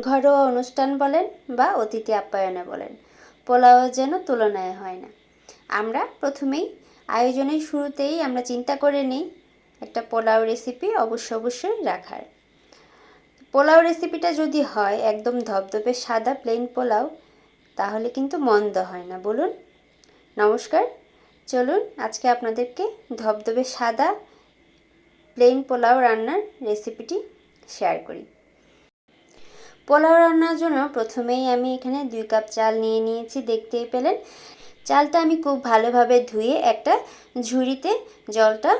ঘরোয়া অনুষ্ঠান বলেন বা অতিথি আপ্যায়নে বলেন। পোলাও যেন তুলনায় হয় না। আমরা প্রথমেই আয়োজনের শুরুতেই আমরা চিন্তা করে নিই একটা পোলাও রেসিপি অবশ্য অবশ্যই রাখার। পোলাও রেসিপিটা যদি হয় একদম ধবধবে সাদা প্লেন পোলাও, তাহলে কিন্তু মন্দ হয় না। বলুন। নমস্কার। চলুন আজকে আপনাদেরকে ধবধবে সাদা প্লেন পোলাও রান্নার রেসিপিটি শেয়ার করি। পোলাও রান্নার জন্য প্রথমেই আমি এখানে দুই কাপ চাল নিয়ে নিয়েছি, দেখতেই পেলেন। চালটা আমি খুব ভালোভাবে ধুয়ে একটা ঝুড়িতে জলটা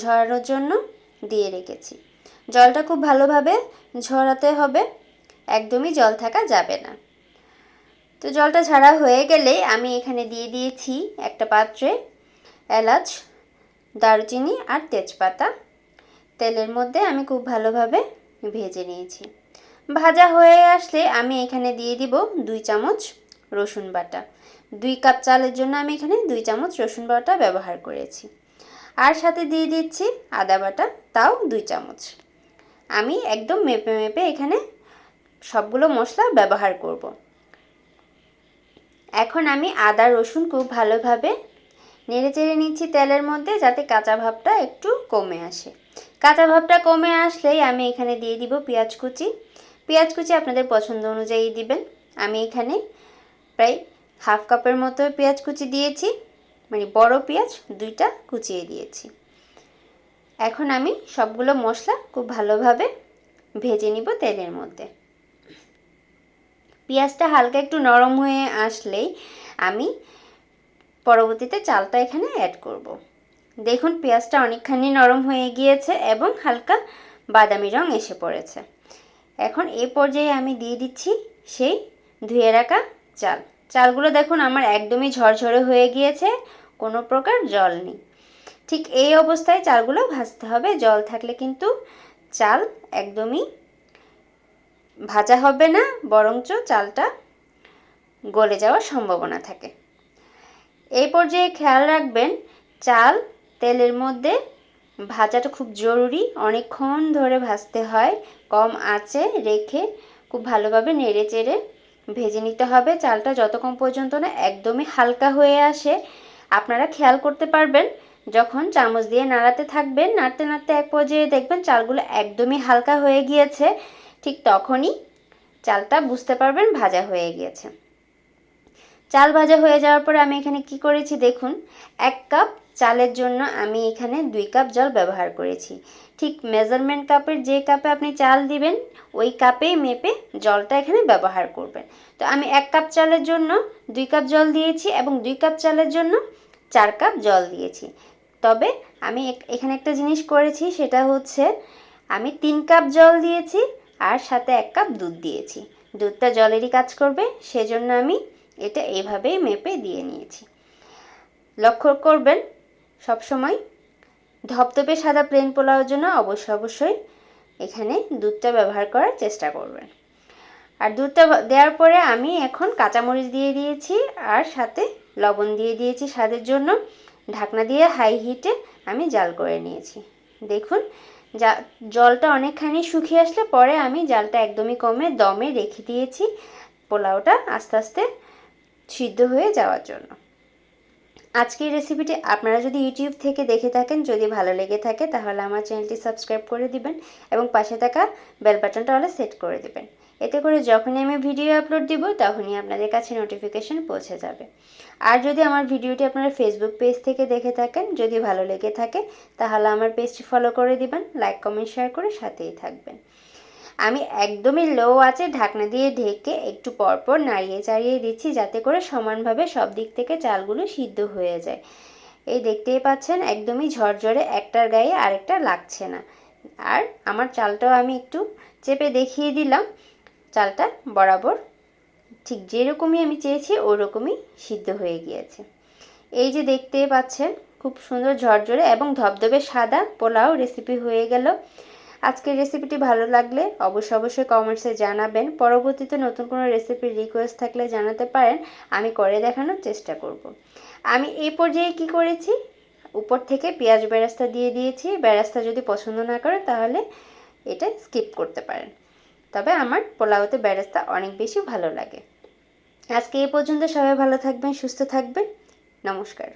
ঝরানোর জন্য দিয়ে রেখেছি। জলটা খুব ভালোভাবে ঝরাতে হবে, একদমই জল থাকা যাবে না। তো জলটা ঝাড়া হয়ে গেলে আমি এখানে দিয়ে দিয়েছি একটা পাত্রে এলাচ, দারুচিনি আর তেজপাতা। তেলের মধ্যে আমি খুব ভালোভাবে ভেজে নিয়েছি। ভাজা হয়ে আসলে আমি এখানে দিয়ে দিব দুই চামচ রসুন বাটা। দুই কাপ চালের জন্য আমি এখানে দুই চামচ রসুন বাটা ব্যবহার করেছি। আর সাথে দিয়ে দিচ্ছি আদা বাটা, তাও দুই চামচ। আমি একদম মেপে মেপে এখানে সবগুলো মশলা ব্যবহার করব। এখন আমি আদা, রসুন খুব ভালোভাবে নেড়ে চেড়ে নিচ্ছি তেলের মধ্যে যাতে কাঁচা ভাবটা একটু কমে আসে। কাঁচা ভাবটা কমে আসলেই আমি এখানে দিয়ে দিব পেঁয়াজ কুচি। পেঁয়াজ কুচি আপনাদের পছন্দ অনুযায়ী দিবেন। আমি এখানে প্রায় হাফ কাপের মতো পেঁয়াজ কুচি দিয়েছি মানে বড় পেঁয়াজ দুইটা কুচিয়ে দিয়েছি। এখন আমি সবগুলো মশলা খুব ভালোভাবে ভেজে নিব তেলের মধ্যে। পেঁয়াজটা হালকা একটু নরম হয়ে আসলেই আমি পরবর্তীতে চালটা এখানে অ্যাড করব। দেখুন, পেঁয়াজটা অনেকখানি নরম হয়ে গিয়েছে এবং হালকা বাদামি রং এসে পড়েছে। এখন এ পর্যায়ে আমি দিয়ে দিচ্ছি সেই ধুয়ে রাখা চাল। চালগুলো দেখুন আমার একদমই ঝরঝরে হয়ে গিয়েছে, কোনো প্রকার জল নেই। ঠিক এই অবস্থায় চালগুলো ভাজতে হবে। জল থাকলে কিন্তু চাল একদমই ভাজা হবে না, বরঞ্চ চালটা গলে যাওয়ার সম্ভাবনা থাকে। এই পর্যায়ে খেয়াল রাখবেন, চাল তেলের মধ্যে ভাজাটা খুব জরুরি। অনেকক্ষণ ধরে ভাজতে হয়। কম আঁচে রেখে খুব ভালোভাবে নেড়ে চেড়ে ভেজে নিতে হবে। চালটা যতক্ষণ পর্যন্ত না একদমই হালকা হয়ে আসে। আপনারা খেয়াল করতে পারবেন, যখন চামচ দিয়ে নাড়াতে থাকবেন, নাড়তে নাড়তে এক পর্যায়ে দেখবেন চালগুলো একদমই হালকা হয়ে গিয়েছে। ঠিক তখনই চালটা বুঝতে পারবেন ভাজা হয়ে গিয়েছে। চাল ভাজা হয়ে যাওয়ার পরে আমি এখানে কি করেছি দেখুন, এক কাপ চালের জন্য আমি এখানে দুই কাপ জল ব্যবহার করেছি। ঠিক মেজারমেন্ট কাপের যে কাপে আপনি চাল দিবেন, ওই কাপেই মেপে জলটা এখানে ব্যবহার করবেন। তো আমি এক কাপ চালের জন্য দুই কাপ জল দিয়েছি এবং দুই কাপ চালের জন্য চার কাপ জল দিয়েছি। তবে আমি এখানে একটা জিনিস করেছি, সেটা হচ্ছে আমি তিন কাপ জল দিয়েছি আর সাথে এক কাপ দুধ দিয়েছি। দুধটা জলেরই কাজ করবে, সেজন্য আমি এটা এইভাবেই মেপে দিয়ে নিয়েছি। লক্ষ্য করবেন সবসময় ধপধপে সাদা প্লেন পোলাওর জন্য অবশ্যই অবশ্যই এখানে দুধটা ব্যবহার করার চেষ্টা করবেন। আর দুধটা দেওয়ার পরে আমি এখন কাঁচামরিচ দিয়ে দিয়েছি আর সাথে লবণ দিয়ে দিয়েছি স্বাদের জন্য। ঢাকনা দিয়ে হাই হিটে আমি জাল করে নিয়েছি। দেখুন যা জলটা অনেকখানি শুকিয়ে আসলে পরে আমি জালটা একদমই কমে দমে রেখে দিয়েছি। পোলাওটা আস্তে আস্তে সিদ্ধ হয়ে যাওয়ার জন্য। আজকের রেসিপিটি আপনারা যদি ইউটিউব থেকে দেখে থাকেন, যদি ভালো লেগে থাকে, তাহলে আমার চ্যানেলটি সাবস্ক্রাইব করে দিবেন এবং পাশে থাকা বেল বাটনটা হলে সেট করে দিবেন। এতে করে যখনই আমি ভিডিও আপলোড দিব, তখনই আপনাদের কাছে নোটিফিকেশন পৌঁছে যাবে। আর যদি আমার ভিডিওটি আপনারা ফেসবুক পেজ থেকে দেখে থাকেন, যদি ভালো লেগে থাকে, তাহলে আমার পেজটি ফলো করে দিবেন লাইক কমেন্ট শেয়ার করে সাথেই থাকবেন। আমি একদমই লো আছে, ঢাকনা দিয়ে ঢেকে একটু পরপর নাড়িয়ে চাড়িয়ে দিচ্ছি যাতে করে সমানভাবে সব দিক থেকে চালগুলো সিদ্ধ হয়ে যায়। এই দেখতেই পাচ্ছেন, একদমই ঝরঝরে একটার গায়ে আরেকটা লাগছে না। আর আমার চালটাও আমি একটু চেপে দেখিয়ে দিলাম, চালটা বরাবর ঠিক যেরকমই আমি চেয়েছি ওরকমই সিদ্ধ হয়ে গিয়েছে। এই যে দেখতে পাচ্ছেন, খুব সুন্দর ঝরঝরে এবং ধবধবে সাদা পোলাও রেসিপি হয়ে গেল। আজকের রেসিপিটি ভালো লাগলে অবশ্যই অবশ্যই কমেন্টসে জানাবেন। পরবর্তীতে নতুন কোনো রেসিপির রিকোয়েস্ট থাকলে জানাতে পারেন, আমি করে দেখানোর চেষ্টা করব। আমি এই পর্যায়ে কি করেছি? উপর থেকে পেঁয়াজ বেরাস্তা দিয়ে দিয়েছি। বেরাস্তা যদি পছন্দ না করে তাহলে এটা স্কিপ করতে পারেন। তবে আমার পোলাওতে বেরেস্তা অনেক বেশি ভালো লাগে। আজকে এ পর্যন্ত সবাই ভালো থাকবেন, সুস্থ থাকবেন। নমস্কার।